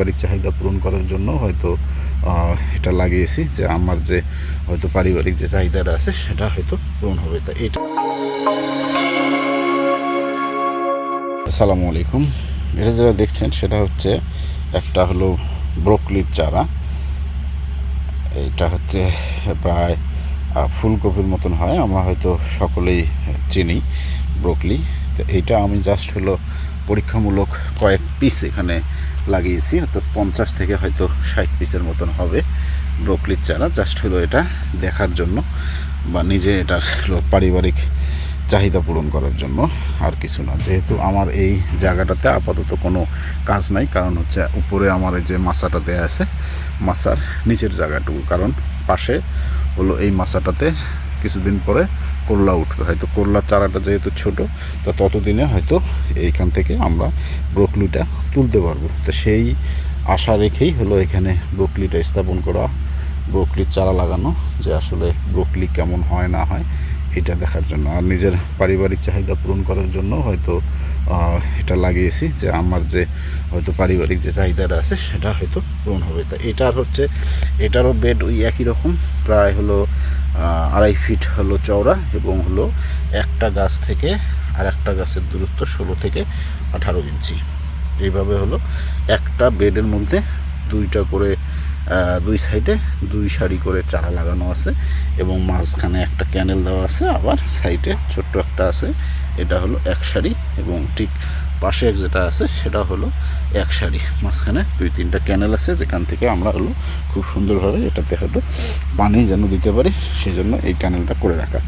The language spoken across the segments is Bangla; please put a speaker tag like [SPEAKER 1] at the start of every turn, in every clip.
[SPEAKER 1] পারিবারিক চাহিদা পূরণ করার জন্য হয়তো এটা লাগিয়েছি যে আমার যে হয়তো পারিবারিক যে চাহিদাটা আছে সেটা হয়তো পূরণ হবে। তা এটা আসসালামু আলাইকুম। এটা যেটা দেখছেন সেটা হচ্ছে একটা হলো ব্রোকলির চারা। এটা হচ্ছে প্রায় ফুলকপির মতন হয়। আমরা হয়তো সকলেই চিনি ব্রোকলি। তো এইটা আমি জাস্ট হলো পরীক্ষামূলক কয়েক পিস এখানে লাগিয়েছি, অর্থাৎ পঞ্চাশ থেকে হয়তো ষাট পিসের মতন হবে ব্রোকলির চারা। জাস্ট হলো এটা দেখার জন্য বা নিজে এটার পারিবারিক চাহিদা পূরণ করার জন্য আর কিছু না। যেহেতু আমার এই জায়গাটাতে আপাতত কোনো কাজ নাই, কারণ হচ্ছে উপরে আমার যে মাছাটা দেয়া আছে, মাছার নিচের জায়গাটুকু। কারণ পাশে হলো এই মাছাটাতে কিছুদিন পরে করলা উঠবে। হয়তো করলার চারাটা যেহেতু ছোট, তো ততদিনে হয়তো এইখান থেকে আমরা ব্রোকলিটা তুলতে পারব। তো সেই আশা রেখেই হলো এখানে ব্রোকলিটা স্থাপন করা, ব্রোকলির চারা লাগানো, যে আসলে ব্রোকলি কেমন হয়, না হয়। এটা দেখার জন্য। আর নিজের পারিবারিক চাহিদা পূরণ করার জন্য হয়তো এটা লাগিয়েছি যে আমার যে হয়তো পারিবারিক যে চাহিদাটা আছে সেটা হয়তো পূরণ হবে। তা এটার হচ্ছে, এটারও বেড ওই একই রকম, প্রায় হলো আড়াই ফিট হলো চওড়া এবং হলো একটা গাছ থেকে আর একটা গাছের দূরত্ব ষোলো থেকে আঠারো ইঞ্চি। এইভাবে হলো একটা বেডের মধ্যে দুইটা করে দুই সাইডে দুই সারি করে চারা লাগানো আছে এবং মাঝখানে একটা ক্যানেল দেওয়া আছে, আবার সাইডে ছোট্ট একটা আছে। এটা হলো এক সারি এবং ঠিক পাশে যেটা আছে সেটা হলো এক সারি। মাঝখানে দুই তিনটা ক্যানেল আছে, যেখান থেকে আমরা হলো খুব সুন্দরভাবে এটাতে হলো পানি যেন দিতে পারি সেই জন্য এই ক্যানেলটা করে রাখা।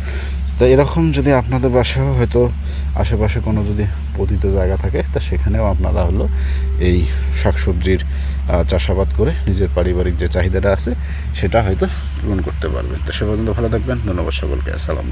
[SPEAKER 1] তো এরকম যদি আপনাদের বাসায় হয়তো আশেপাশে কোনো যদি পতিত জায়গা থাকে, তা সেখানেও আপনারা হলো এই শাকসবজির চাষাবাদ করে নিজের পারিবারিক যে চাহিদাটা আছে, সেটা হয়তো পূরণ করতে পারবেন। তো সে পর্যন্ত ভালো থাকবেন, ধন্যবাদ সকলকে, আসসালাম